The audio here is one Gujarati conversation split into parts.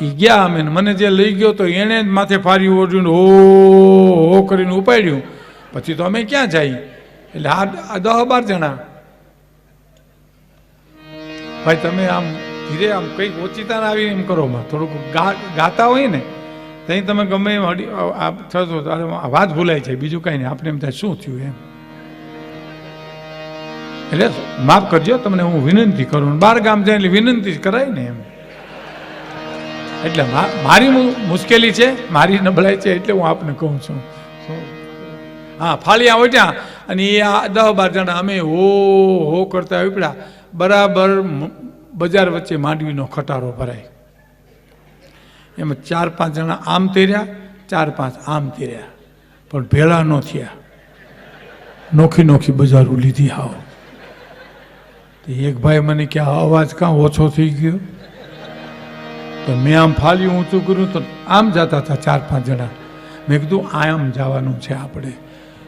એ ગયા અમે મને જે લઈ ગયો તો એણે જ માથે ફાર્યું ઓઢ્યું હો હો કરીને ઉપાડ્યું. પછી તો અમે ક્યાં જઈએ એટલે આ દહ બાર જણા. ભાઈ, તમે આમ ધીરે આમ કંઈક ઓચિતાને આવીને એમ કરો માં. થોડુંક ગાતા હોય ને ત્યાં તમે ગમે એમ થતો વાત ભૂલાય છે બીજું કાંઈ નહીં. આપણે એમ થાય, શું થયું એમ? એટલે માફ કરજો, તમને હું વિનંતી કરું બાર ગામ જાય એટલે વિનંતી જ કરાય ને એમ. એટલે મારી મુશ્કેલી છે, મારી નબળાઈ છે એટલે હું આપને કહું છું. હા, ફાળિયા ઓટ્યા અને એ આ દસ બાર જણા અમે હો હો કરતા ઉપડ્યા. બરાબર બજાર વચ્ચે માંડવીનો ખટારો ભરાય એમાં ચાર પાંચ જણા આમ તેર્યા, ચાર પાંચ આમ તેર્યા. પણ ભેળા ન થયા. નોખી નોખી બજારું લીધી હાવ. એક ભાઈ મને કે અવાજ કાં ઓછો થઈ ગયો? તો મેં આમ ફાલ્યું ઊંચું કર્યું તો આમ જતા હતા ચાર પાંચ જણા. મેં કીધું આમ જવાનું છે આપણે.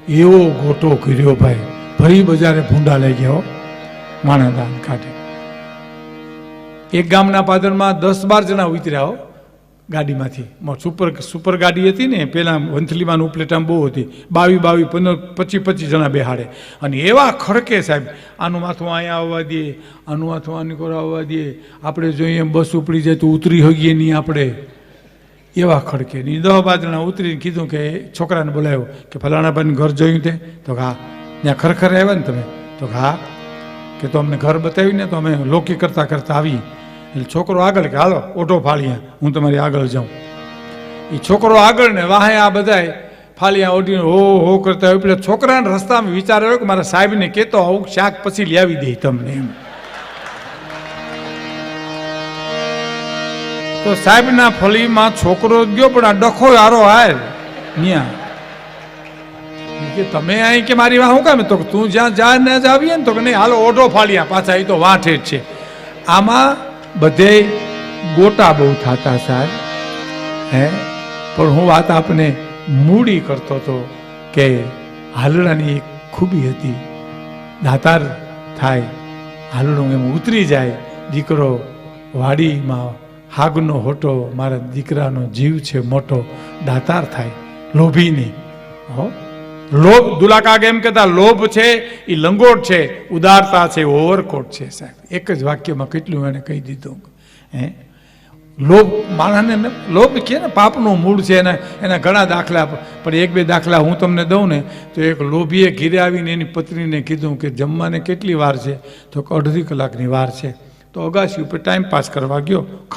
એવો ગોટો કર્યો ભાઈ. ફરી બજારે ભૂંડા લઈ ગયો હો માણાદાન કાઢે એક ગામના પાદરમાં દસ બાર જણા ઉતર્યા હો. ગાડીમાંથી. સુપર સુપર ગાડી હતી ને પહેલાં વંથલીમાં ઉપલેટામાં બહુ હતી. બાવી બાવી પંદર પચીસ પચીસ જણા બેહાડે. અને એવા ખડકે સાહેબ, આનું માથું અહીંયા આવવા દઈએ આનું માથું આની કોર આવવા દઈએ આપણે જોઈએ બસ ઉપડી જાય તો ઉતરી હગીએ નહીં આપણે. એવા ખડકે. ની જણા ઉતરીને કીધું કે છોકરાને બોલાવ્યો કે ફલાણાભાઈને ઘર જોયું તે? તો હા. ત્યાં ખરેખર આવ્યા ને તમે. તો હા. કે તો અમને ઘર બતાવ્યું ને તો અમે લોકી કરતાં કરતાં આવી એટલે છોકરો આગળ કે, હાલો ઓટો ફાળીયા હું તમારી આગળ જાઉં. એ છોકરો આગળ ને વાહે આ બધાય ફાલિયા ઓઢીને હો હો કરતા હોય. એટલે છોકરાને રસ્તામાં વિચાર આવ્યો કે મારા સાહેબને કહેતો આવું શાક પછી લાવી દે તમને એમ. તો સાહેબના ફળીમાં છોકરો ગયો, પણ આ ડખો આરો હાર ન્યા. કે, તમે અહીં કે મારી વાહ હું કામ? તો તું જ્યાં જા ને જ આવીએ ને તો કે નહીં, હાલો, ઓઢો ફાળ્યા પાછા એ તો વાંઠે જ છે. આમાં બધે ગોટા બહુ થતા સાહેબ. હે? પણ હું વાત આપને મૂડી કરતો હતો કે હાલડાની એક ખૂબી હતી. દાતાર થાય, હાલડું એમ ઉતરી જાય. દીકરો વાડીમાં હાગનો હોટો મારા દીકરાનો જીવ છે મોટો. દાતાર થાય લોભી નહીં હો? લોભ દુલાકા એમ કહેતા? લોભ છે એ લંગોટ છે, ઉદારતા છે, ઓવરકોટ છે સાહેબ. એક જ વાક્યમાં કેટલું એને કહી દીધું. હે? લોભ, માણસને લોભ કે ને? પાપનું મૂળ છે એના એના ઘણા દાખલા, પણ એક બે દાખલા હું તમને દઉં ને, તો એક લોભીએ ઘીરે આવીને એની પત્નીને કીધું કે જમવાને કેટલી વાર છે? તો અડધી કલાકની વાર છે. તો અગાસી ઉપર ટાઈમ પાસ કરવા ગયો.